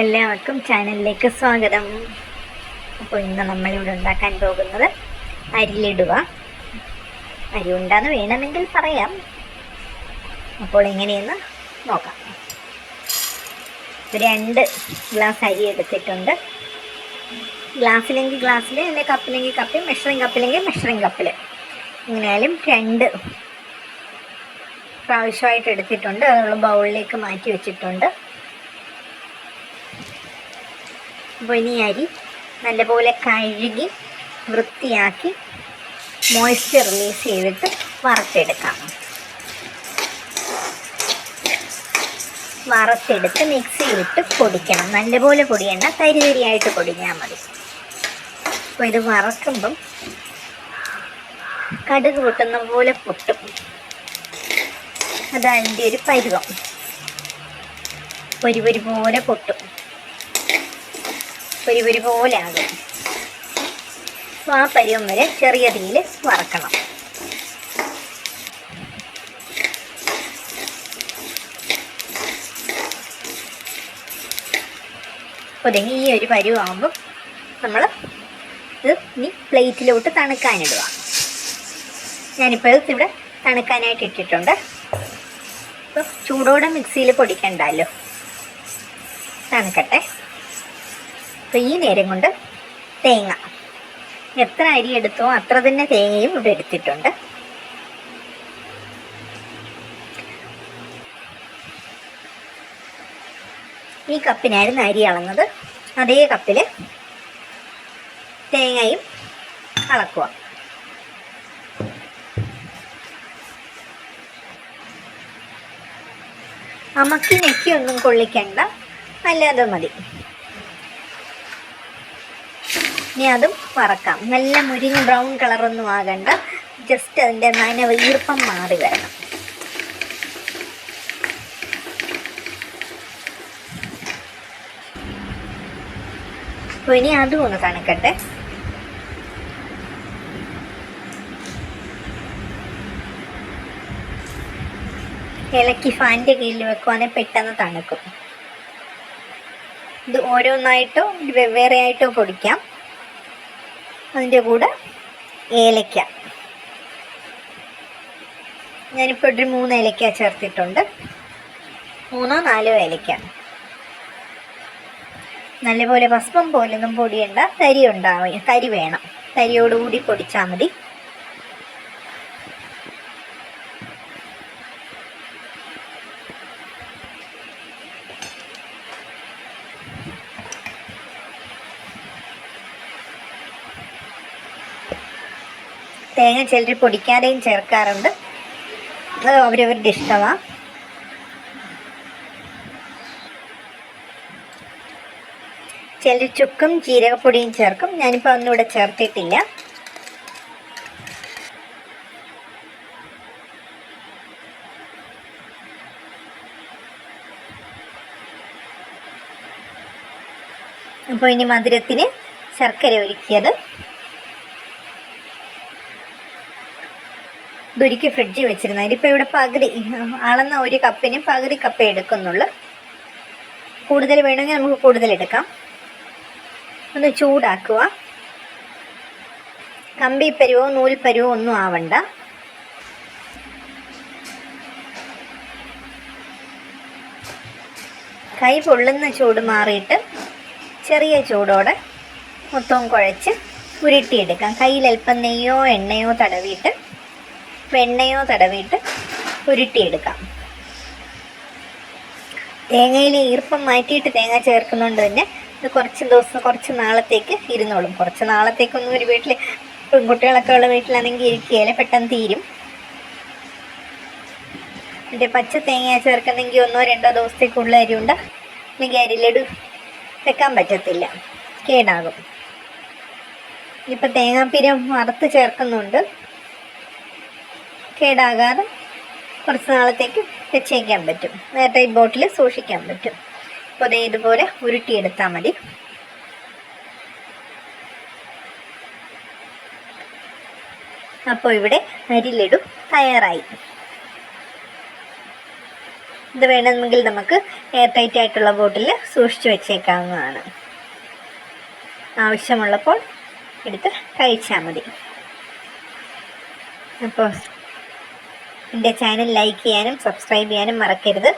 എല്ലാവർക്കും ചാനലിലേക്ക് സ്വാഗതം. അപ്പോൾ ഇന്ന് നമ്മളിവിടെ ഉണ്ടാക്കാൻ പോകുന്നത് അരിലിടുക. അരി ഉണ്ടാന്ന് വേണമെങ്കിൽ പറയാം. അപ്പോൾ എങ്ങനെയെന്ന് നോക്കാം. രണ്ട് ഗ്ലാസ് അരി എടുത്തിട്ടുണ്ട്. ഗ്ലാസ്സിലെങ്കിൽ ഗ്ലാസ്സിൽ അല്ലെങ്കിൽ കപ്പിലെങ്കിൽ കപ്പിൽ മെഷറിംഗ് കപ്പിലെങ്കിൽ മെഷറിംഗ് കപ്പിൽ എങ്ങനെയാലും രണ്ട് പ്രാവശ്യമായിട്ട് എടുത്തിട്ടുണ്ട്. അതുള്ള ബൗളിലേക്ക് മാറ്റി വെച്ചിട്ടുണ്ട് അപ്പോൾ ഇനി അരി നല്ലപോലെ കഴുകി വൃത്തിയാക്കി മോയ്സ്ചർ റിലീസ് ചെയ്തിട്ട് വറുത്തെടുക്കാം. വറുത്തെടുത്ത് മിക്സിയിലിട്ട് പൊടിക്കണം. നല്ലപോലെ പൊടിയണ്ട തരി തരിയായിട്ട് പൊടിഞ്ഞാൽ മതി. അപ്പോൾ ഇത് വറക്കുമ്പം കടുക് പൊട്ടുന്ന പോലെ പൊട്ടും. അതതിന്റെ ഒരു പരുവം. പൊരി പോലെ പൊട്ടും. പൊരി പൊരി പോലെ ആകും ആ പരുവം വരെ ചെറിയ തീയിൽ വറക്കണം. ഒതുങ്ങി ഈ ഒരു പരുവാകുമ്പം നമ്മൾ ഇത് ഇനി പ്ലേറ്റിലോട്ട് തണുക്കാനിടുക. ഞാനിപ്പോൾ ഇത് ഇവിടെ തണുക്കാനായിട്ട് ഇട്ടിട്ടുണ്ട്. അപ്പോൾ ചൂടോടെ മിക്സിയിൽ പൊടിക്കണ്ടല്ലോ. തണുക്കട്ടെ. അപ്പോൾ ഈ നേരം കൊണ്ട് തേങ്ങ. എത്ര അരി എടുത്തോ അത്ര തന്നെ തേങ്ങയും ഇവിടെ എടുത്തിട്ടുണ്ട്. ഈ കപ്പിനായിരുന്നു അരി അളന്നത്. അതേ കപ്പിൽ തേങ്ങയും അളക്കുക. അമക്കി നെക്കി ഒന്നും കൊള്ളിക്കണ്ട. അല്ലാതെ മതി. ഇനി അതും വറക്കാം. നല്ല മുരിഞ്ഞ് ബ്രൗൺ കളറൊന്നും ആകണ്ട. ജസ്റ്റ് അതിന്റെ നനവ് ഈർപ്പം മാറി വരണം. അപ്പോൾ ഇനി അതും ഒന്ന് തണുക്കട്ടെ. ഇലക്കി ഫാനിന്റെ കീഴിൽ വെക്കുവാണെങ്കിൽ പെട്ടെന്ന് തണുക്കും. ഇത് ഓരോന്നായിട്ടോ വെവ്വേറെ ആയിട്ടോ പൊടിക്കാം. അതിന്റെ കൂടെ ഏലക്ക. ഞാനിപ്പോൾ ഒരു മൂന്ന് ഏലക്ക ചേർത്തിട്ടുണ്ട്. മൂന്നോ നാലോ ഏലക്ക. നല്ലപോലെ ഭസ്മം പോലൊന്നും പൊടിയണ്ട. തരി ഉണ്ടാവും തരി വേണം. തരിയോടുകൂടി പൊടിച്ചാൽ മതി. തേങ്ങ ചിലർ പൊടിക്കാതെയും ചേർക്കാറുണ്ട്. അത് അവരവരുടെ ഇഷ്ടമാണ് ചിലർ ചുക്കും ജീരകപ്പൊടിയും ചേർക്കും. ഞാനിപ്പോൾ ഒന്നും ഇവിടെ ചേർത്തിട്ടില്ല. അപ്പോൾ ഇനി മധുരത്തിന് ശർക്കര ഒരുക്കിയത്. ഇതൊരിക്കൽ ഫ്രിഡ്ജിൽ വെച്ചിരുന്നത് ഇതിപ്പോൾ ഇവിടെ പകുതി അളന്ന ഒരു കപ്പിന് പകുതി കപ്പ് എടുക്കുന്നുള്ളൂ. കൂടുതൽ വേണമെങ്കിൽ നമുക്ക് കൂടുതൽ എടുക്കാം. ഒന്ന് ചൂടാക്കുക. കമ്പിപ്പരുവോ നൂൽപ്പരുവോ ഒന്നും ആവണ്ട. കൈ പൊള്ളുന്ന ചൂട് മാറിയിട്ട് ചെറിയ ചൂടോടെ മൊത്തവും കുഴച്ച് ഉരുട്ടിയെടുക്കാം. കയ്യിൽ അല്പം നെയ്യോ എണ്ണയോ തടവിയിട്ട് വെണ്ണയോ തടവിയിട്ട് ഉരുട്ടിയെടുക്കാം. തേങ്ങയിൽ ഈർപ്പം മാറ്റിയിട്ട് തേങ്ങ ചേർക്കുന്നതുകൊണ്ട് തന്നെ ഇത് കുറച്ച് ദിവസം കുറച്ച് നാളത്തേക്ക് ഇരുന്നോളും. കുറച്ച് നാളത്തേക്കൊന്നും ഒരു വീട്ടിൽ പെൺകുട്ടികളൊക്കെ ഉള്ള വീട്ടിലാണെങ്കിൽ ഇരിക്കുകയില്ല പെട്ടെന്ന് തീരും. മറ്റേ പച്ച തേങ്ങ ചേർക്കുന്നെങ്കിൽ ഒന്നോ രണ്ടോ ദിവസത്തേക്കുള്ള അരിയുണ്ട് അല്ലെങ്കിൽ അരിലടു വെക്കാൻ പറ്റത്തില്ല. കേടാകും. ഇപ്പം തേങ്ങാപ്പീരം വറുത്ത് ചേർക്കുന്നുണ്ട്. കേടാകാതെ കുറച്ച് നാളത്തേക്ക് വെച്ചേക്കാൻ പറ്റും. നേരത്തെ ഈ ബോട്ടിൽ സൂക്ഷിക്കാൻ പറ്റും. അപ്പോൾ അതേ ഇതുപോലെ ഉരുട്ടിയെടുത്താൽ മതി. അപ്പോൾ ഇവിടെ അരിലിടും തയ്യാറായി. ഇത് വേണമെങ്കിൽ നമുക്ക് എയർ ടൈറ്റ് ആയിട്ടുള്ള ബോട്ടിൽ സൂക്ഷിച്ചു വെച്ചേക്കാവുന്നതാണ്. ആവശ്യമുള്ളപ്പോൾ എടുത്ത് കഴിച്ചാൽ മതി. അപ്പോൾ എന്റെ ചാനൽ ലൈക്ക് ചെയ്യാനും സബ്സ്ക്രൈബ് ചെയ്യാനും മറക്കരുത്.